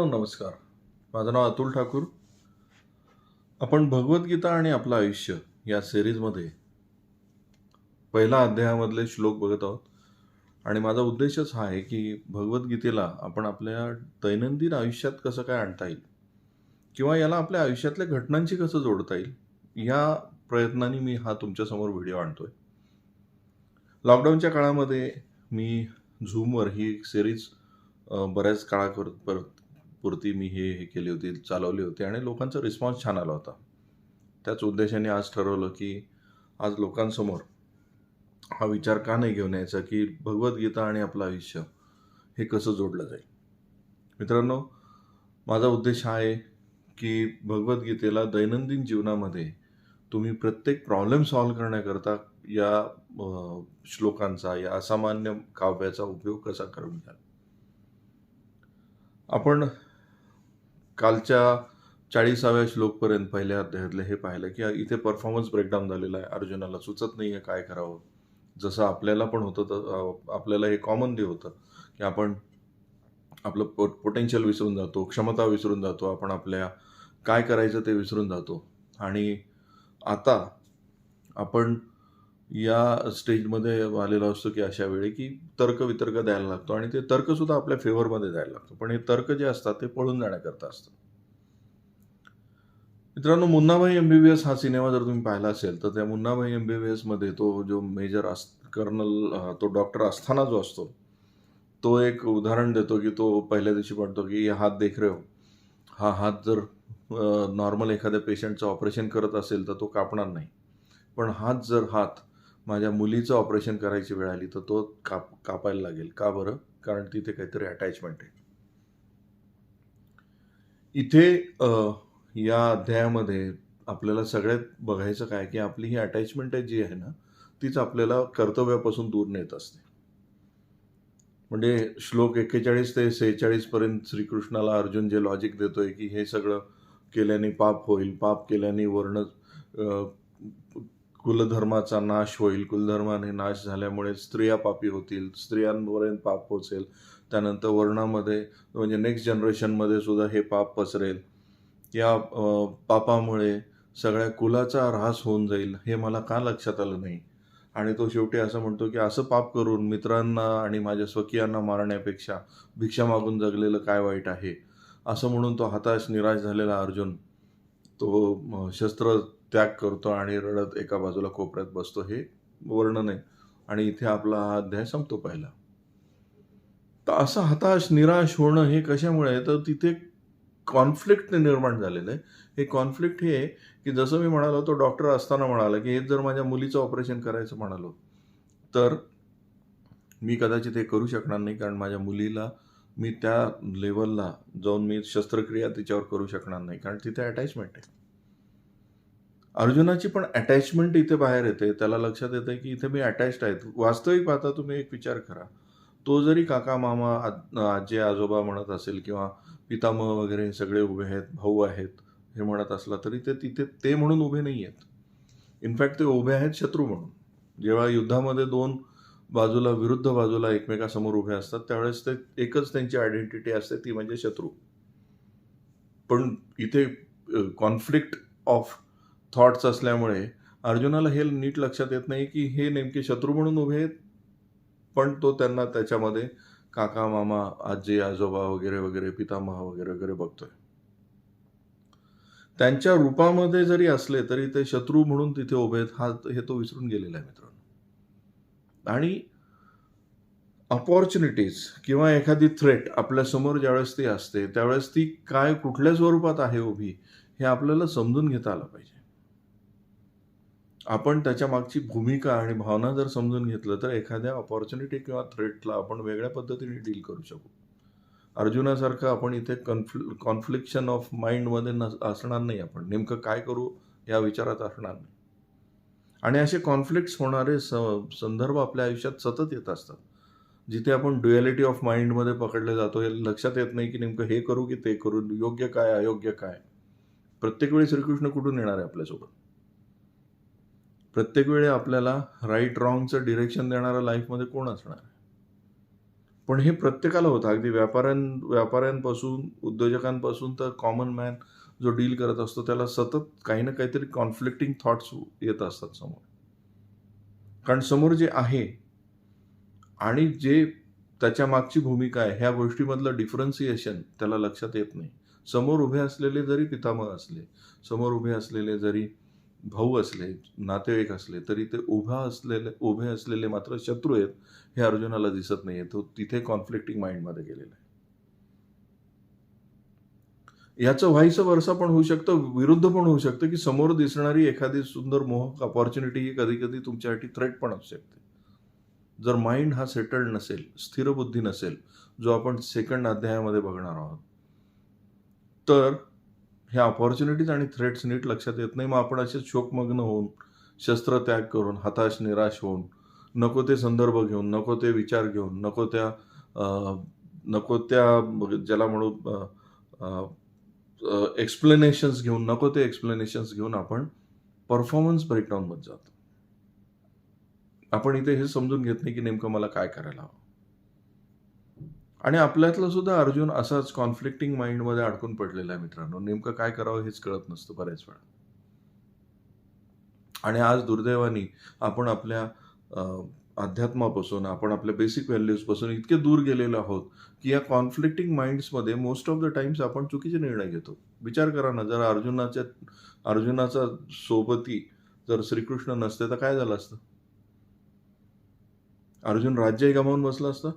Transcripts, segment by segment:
मित्रांनो नमस्कार. माझं नाव अतुल ठाकूर. आपण भगवद्गीता आणि आपलं आयुष्य या सिरीजमध्ये पहिल्या अध्यायामधले श्लोक बघत आहोत. आणि माझा उद्देशच हा आहे की भगवद्गीतेला आपण आपल्या दैनंदिन आयुष्यात कसं काय आणता येईल? किंवा याला आपल्या आयुष्यातल्या घटनांशी कसं जोडता येईल? या प्रयत्नाने मी हा तुमच्यासमोर व्हिडिओ आणतोय. लॉकडाऊनच्या काळामध्ये मी झूमवर ही सिरीज बऱ्याच काळाकर परत पुरती मी हे हे केली होती चालवली होती आणि लोकांचा रिस्पॉन्स छान आला होता. त्याच उद्देशाने आज ठरवलं की आज लोकांसमोर हा विचार का नाही घेऊन यायचा की भगवद्गीता आणि आपलं आयुष्य हे कसं जोडलं जाईल? मित्रांनो माझा उद्देश हा आहे की भगवद्गीतेला दैनंदिन जीवनामध्ये तुम्ही प्रत्येक प्रॉब्लेम सॉल्व्ह करण्याकरता या श्लोकांचा या असामान्य काव्याचा उपयोग कसा करून घ्याल? आपण कालच्या चाळीसाव्या श्लोकपर्यंत पहिल्या अध्यायातले हे पाहिलं की इथे परफॉर्मन्स ब्रेकडाऊन झालेला आहे. अर्जुनाला सुचत नाही आहे काय करावं. जसं आपल्याला पण होतं तर आपल्याला हे कॉमनली होतं की आपण आपलं पो पोटेन्शियल विसरून जातो क्षमता विसरून जातो आपण आपल्या काय करायचं ते विसरून जातो. आणि आता आपण या स्टेजमध्ये आलेला असतो की अशा वेळी की तर्क वितर्क द्यायला लागतो आणि ते तर्कसुद्धा आपल्या फेवरमध्ये द्यायला लागतो. पण हे तर्क जे असतात ते पळून जाण्याकरता असतं. मित्रांनो Munnabhai M B B S हा सिनेमा जर तुम्ही पाहिला असेल तर त्या मुन्नाभाई एम बी बी एसमध्ये तो जो मेजर अस कर्नल तो डॉक्टर असताना जो असतो तो एक उदाहरण देतो की तो पहिल्या दिवशी म्हणतो की हात देख रे हो. हा हात जर नॉर्मल एखाद्या पेशंटचं ऑपरेशन करत असेल तर तो कापणार नाही. पण हात जर हात माझ्या मुलीचं ऑपरेशन करायची वेळ आली तर तो काप कापायला लागेल. का बरं? कारण तिथे काहीतरी अटॅचमेंट आहे. इथे या अध्यायामध्ये आपल्याला सगळ्यात बघायचं काय की आपली ही अटॅचमेंट आहे जी आहे ना तीच आपल्याला कर्तव्यापासून दूर नेत असते. म्हणजे श्लोक एक्केचाळीस ते सेहेचाळीस पर्यंत श्रीकृष्णाला अर्जुन जे लॉजिक देतोय की हे सगळं केल्याने पाप होईल पाप केल्याने वर्ण कुलधर्माचा नाश होईल. कुलधर्माने नाश झाल्यामुळे स्त्रिया पापी होतील. स्त्रियांपर्यंत पाप पोचेल. त्यानंतर वर्णामध्ये म्हणजे नेक्स्ट जनरेशनमध्ये सुद्धा हे पाप पसरेल. या पापामुळे सगळ्या कुलाचा ऱ्हास होऊन जाईल हे मला का लक्षात आलं नाही? आणि तो शेवटी असं म्हणतो की असं पाप करून मित्रांना आणि माझ्या स्वकीयांना मारण्यापेक्षा भिक्षा मागून जगलेलं काय वाईट आहे? असं म्हणून तो हताश निराश झालेला अर्जुन. तो शस्त्र त्याग करतो आणि रडत एका बाजूला कोपऱ्यात बसतो हे वर्णन आहे. आणि इथे आपला हा अध्याय संपतो पहिला. तर असं हताश निराश होणं हे कशामुळे आहे? तर तिथे कॉन्फ्लिक्ट निर्माण झालेलं आहे. हे कॉन्फ्लिक्ट हे आहे की जसं मी म्हणालो तो डॉक्टर असताना म्हणाला की हे जर माझ्या मुलीचं ऑपरेशन करायचं म्हणालो तर मी कदाचित हे करू शकणार नाही कारण माझ्या मुलीला मी त्या लेवलला जाऊन मी शस्त्रक्रिया तिच्यावर करू शकणार नाही कारण तिथे अटॅचमेंट आहे. अर्जुनाची पण अटॅचमेंट इथे बाहेर येते. त्याला लक्षात येतं की इथे मी अटॅच्ड आहेत वास्तविक पाहता तुम्ही एक विचार करा. तो जरी काका मामा आजी आजोबा म्हणत असेल किंवा पितामह वगैरे हे सगळे उभे आहेत भाऊ आहेत हे म्हणत असला तरी ते तिथे ते म्हणून उभे नाही आहेत. इनफॅक्ट ते उभे आहेत शत्रू म्हणून. जेव्हा युद्धामध्ये दोन बाजूला विरुद्ध बाजूला एकमेकासमोर उभे असतात त्यावेळेस ते एकच त्यांची आयडेंटिटी असते ती म्हणजे शत्रू. पण इथे कॉन्फ्लिक्ट ऑफ थॉट्स असल्यामुळे अर्जुनाला हे नीट लक्षात येत नाही की हे नेमके शत्रू म्हणून उभे आहेत. पण तो त्यांना त्याच्यामध्ये काका मामा आजी आजोबा वगैरे वगैरे पितामह वगैरे वगैरे बघतोय. त्यांच्या रूपामध्ये जरी असले तरी ते शत्रू म्हणून तिथे उभे आहेत हा हे तो विसरून गेलेला आहे मित्रांनो. आणि अपॉर्च्युनिटीज किंवा एखादी थ्रेट आपल्यासमोर ज्यावेळेस ती असते त्यावेळेस ती काय कुठल्या स्वरूपात आहे उभी हे आपल्याला समजून घेता आलं पाहिजे. आपण त्याच्या मागची भूमिका आणि भावना जर समजून घेतलं तर एखाद्या अपॉर्च्युनिटी किंवा थ्रेटला आपण वेगळ्या पद्धतीने डील करू शकू. अर्जुनासारखं आपण इथे कन्फ्ल कॉन्फ्लिक्शन ऑफ माइंडमध्ये न असणार नाही आपण. नेमकं काय करू या विचारात असणार नाही. आणि असे कॉन्फ्लिक्ट्स होणारे स संदर्भ आपल्या आयुष्यात सतत येत असतात. जिथे आपण ड्युएलिटी ऑफ माइंडमध्ये पकडले जातो हे लक्षात येत नाही की नेमकं हे करू की ते करू योग्य काय अयोग्य काय. प्रत्येक वेळी श्रीकृष्ण कुठून येणार आहे आपल्यासोबत? प्रत्येक वेळी आपल्याला राईट रॉंगचं डिरेक्शन देणारा लाईफमध्ये कोण असणार? आहे पण हे प्रत्येकाला होतं. अगदी व्यापाऱ्यां व्यापाऱ्यांपासून उद्योजकांपासून तर कॉमन मॅन जो डील करत असतो त्याला सतत काही ना काहीतरी कॉन्फ्लिक्टिंग थॉट्स येत असतात समोर. कारण समोर जे आहे आणि जे त्याच्या मागची भूमिका आहे ह्या गोष्टीमधलं डिफरन्सिएशन त्याला लक्षात येत नाही. समोर उभे असलेले जरी पितामह असले समोर उभे असलेले जरी भाऊ असले नातेवाईक असले तरी ते उभा असलेले उभे असलेले मात्र शत्रू आहेत हे अर्जुनाला दिसत नाहीये. तो तिथे कॉन्फ्लिक्टिंग माइंडमध्ये गेलेला आहे. याचं व्हायचं वर्षा पण होऊ शकतं विरुद्ध पण होऊ शकतं की समोर दिसणारी एखादी सुंदर मोहक अपॉर्च्युनिटी ही कधी कधी तुमच्यासाठी थ्रेट पण असू शकते. जर माइंड हा सेटल्ड नसेल स्थिर बुद्धी नसेल जो आपण सेकंड अध्यायामध्ये बघणार आहोत तर ह्या अपॉर्च्युनिटीज आणि थ्रेट्स नीट लक्षात येत नाही. मग आपण असे शोकमग्न होऊन शस्त्र त्याग करून हताश निराश होऊन नको ते संदर्भ घेऊन नको ते विचार घेऊन नको त्या नको त्या ज्याला म्हणू एक्सप्लेनेशन्स घेऊन नको ते एक्सप्लेनेशन्स घेऊन आपण परफॉर्मन्स ब्रेकडाऊनमध्ये जातो. आपण इथे हे समजून घेत नाही की नेमकं मला काय करायला हवं. आणि आपल्यातलं सुद्धा अर्जुन असाच कॉन्फ्लिक्टिंग माइंडमध्ये अडकून पडलेला आहे मित्रांनो. नेमकं काय करावं हेच कळत नसतं बऱ्याच वेळा. आणि आज दुर्दैवानी आपण आपल्या अध्यात्मापासून आपण आपल्या बेसिक व्हॅल्यूजपासून इतके दूर गेलेलो आहोत की या कॉन्फ्लिक्टिंग माइंड्समध्ये मोस्ट ऑफ द टाइम्स आपण चुकीचे निर्णय घेतो. विचार करा ना जर अर्जुनाच्या अर्जुनाचा सोबती जर श्रीकृष्ण नसते तर काय झालं असतं? अर्जुन राज्यही गमावून बसला असतं?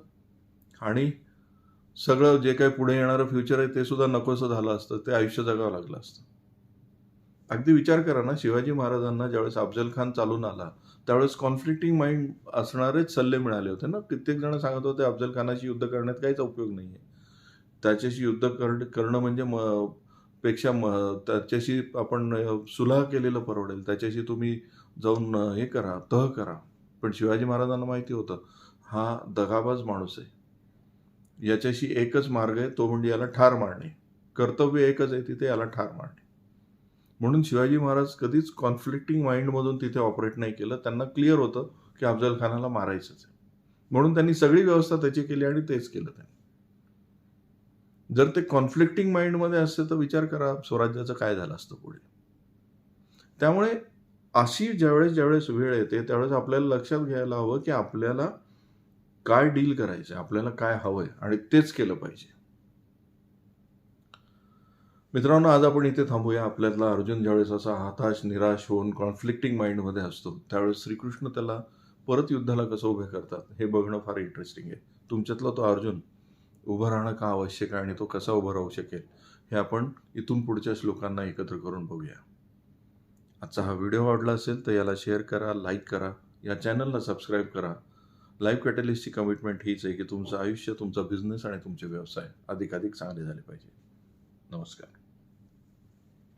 आणि सगळं जे काही पुढे येणारं फ्युचर आहे ते सुद्धा नकोसं झालं असतं ते आयुष्य जगावं लागलं असतं. अगदी विचार करा ना शिवाजी महाराजांना ज्यावेळेस अफजल खान चालून आला त्यावेळेस कॉन्फ्लिक्टिंग माइंड असणारेच सल्ले मिळाले होते ना. कित्येक जण सांगत होते अफजल खानाशी युद्ध करण्यात काहीच उपयोग नाही आहे त्याच्याशी युद्ध कर करणं म्हणजे म पेक्षा म त्याच्याशी आपण सुलह केलेलं परवडेल. त्याच्याशी तुम्ही जाऊन हे करा तह करा. पण शिवाजी महाराजांना माहिती होतं हा दगाबाज माणूस आहे. याच्याशी एकच मार्ग आहे तो म्हणजे याला ठार मारणे. कर्तव्य एकच आहे तिथे याला ठार मारणे. म्हणून शिवाजी महाराज कधीच कॉन्फ्लिक्टिंग माइंडमधून तिथे ऑपरेट नाही केलं. त्यांना क्लिअर होतं की अफजल खानाला मारायचंच आहे. म्हणून त्यांनी सगळी व्यवस्था त्याची केली आणि तेच केलं त्यांनी. जर ते कॉन्फ्लिक्टिंग माइंडमध्ये असते तर विचार करा स्वराज्याचं काय झालं असतं पुढे. त्यामुळे अशी ज्यावेळेस ज्यावेळेस वेळ येते त्यावेळेस आपल्याला लक्षात घ्यायला हवं की आपल्याला काय डील करायचं आपल्याला काय हवंय आणि तेच केलं पाहिजे. मित्रांनो आज आपण इथे थांबूया. आपल्यातला अर्जुन ज्यावेळेस असा हताश निराश होऊन कॉन्फ्लिक्टिंग माइंडमध्ये असतो त्यावेळेस श्रीकृष्ण त्याला परत युद्धाला कसं उभे करतात हे बघणं फार इंटरेस्टिंग आहे. तुमच्यातला तो अर्जुन उभं राहणं का आवश्यक आहे आणि तो कसा उभा राहू शकेल हे आपण इथून पुढच्या श्लोकांना एकत्र करून बघूया. आजचा हा व्हिडिओ आवडला असेल तर याला शेअर करा लाईक करा या चॅनलला सबस्क्राईब करा. लाईफ कॅटलिस्टची कमिटमेंट हीच आहे की तुमचं आयुष्य तुमचा बिझनेस आणि तुमचे व्यवसाय अधिकाधिक चांगले झाले पाहिजे. नमस्कार.